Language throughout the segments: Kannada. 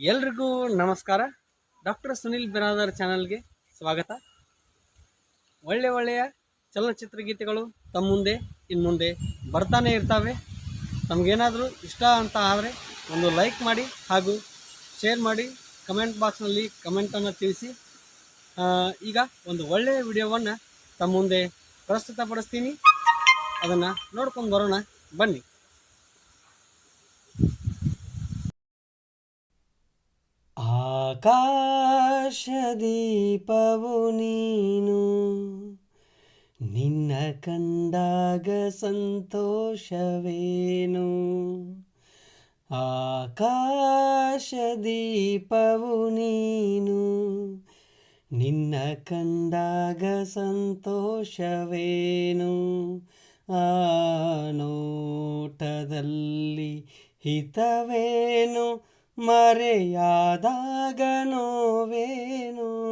ಎಲ್ರಿಗೂ ನಮಸ್ಕಾರ. ಡಾಕ್ಟರ್ ಸುನಿಲ್ ಬಿರಾದರ್ ಚಾನಲ್ಗೆ ಸ್ವಾಗತ. ಒಳ್ಳೆ ಒಳ್ಳೆಯ ಚಲನಚಿತ್ರ ಗೀತೆಗಳು ತಮ್ಮ ಮುಂದೆ ಇನ್ನು ಮುಂದೆ ಬರ್ತಾನೆ ಇರ್ತವೆ. ತಮಗೇನಾದರೂ ಇಷ್ಟ ಅಂತ ಆದರೆ ಒಂದು ಲೈಕ್ ಮಾಡಿ ಹಾಗೂ ಶೇರ್ ಮಾಡಿ ಕಮೆಂಟ್ ಬಾಕ್ಸ್ನಲ್ಲಿ ಕಮೆಂಟನ್ನು ತಿಳಿಸಿ. ಈಗ ಒಂದು ಒಳ್ಳೆಯ ವಿಡಿಯೋವನ್ನು ತಮ್ಮ ಮುಂದೆ ಪ್ರಸ್ತುತಪಡಿಸ್ತೀನಿ. ಅದನ್ನು ನೋಡ್ಕೊಂಡು ಬರೋಣ. ಬನ್ನಿ. ಆಕಾಶದೀಪವು ನೀನು. ನಿನ್ನ ಕಂಡಾಗ ಸಂತೋಷವೇನು? ಆಕಾಶದೀಪವು ನೀನು. ನಿನ್ನ ಕಂಡಾಗ ಸಂತೋಷವೇನು? ಆ ನೋಟದಲ್ಲಿ ಹಿತವೇನು? ಮರೆಯಾದಾಗ ನೋವೇನು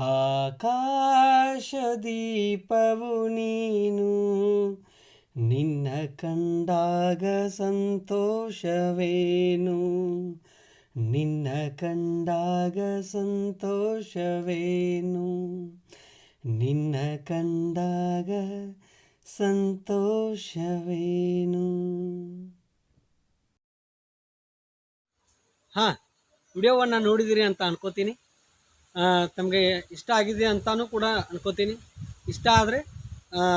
ಆಕಾಶದೀಪವು ನೀನು ನಿನ್ನ ಕಂಡಾಗ ಸಂತೋಷವೇನು? ನಿನ್ನ ಕಂಡಾಗ ಸಂತೋಷವೇನು? ನಿನ್ನ ಕಂಡಾಗ ಸಂತೋಷವೇನು? ಹಾಂ, ವಿಡಿಯೋವನ್ನು ನೋಡಿದಿರಿ ಅಂತ ಅನ್ಕೋತೀನಿ. ತಮಗೆ ಇಷ್ಟ ಆಗಿದೆ ಅಂತಲೂ ಕೂಡ ಅನ್ಕೋತೀನಿ. ಇಷ್ಟ ಆದರೆ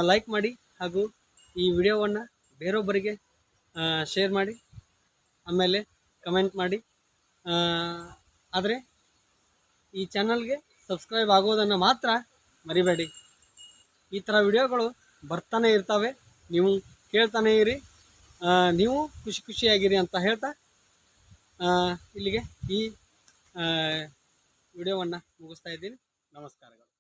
ಲೈಕ್ ಮಾಡಿ ಹಾಗೂ ಈ ವಿಡಿಯೋವನ್ನು ಬೇರೊಬ್ಬರಿಗೆ ಶೇರ್ ಮಾಡಿ, ಆಮೇಲೆ ಕಮೆಂಟ್ ಮಾಡಿ. ಆದರೆ ಈ ಚಾನಲ್ಗೆ ಸಬ್ಸ್ಕ್ರೈಬ್ ಆಗೋದನ್ನು ಮಾತ್ರ ಮರಿಬೇಡಿ. ಈ ಥರ ವಿಡಿಯೋಗಳು ಬರ್ತಾನೆ ಇರ್ತವೆ. ನೀವು ಕೇಳ್ತಾನೆ ಇರಿ. ನೀವು ಖುಷಿ ಖುಷಿಯಾಗಿರಿ ಅಂತ ಹೇಳ್ತಾ ಇಲ್ಲಿಗೆ ಈ ವಿಡಿಯೋವನ್ನು ಮುಗಿಸ್ತಾ ಇದ್ದೀನಿ. ನಮಸ್ಕಾರಗಳು.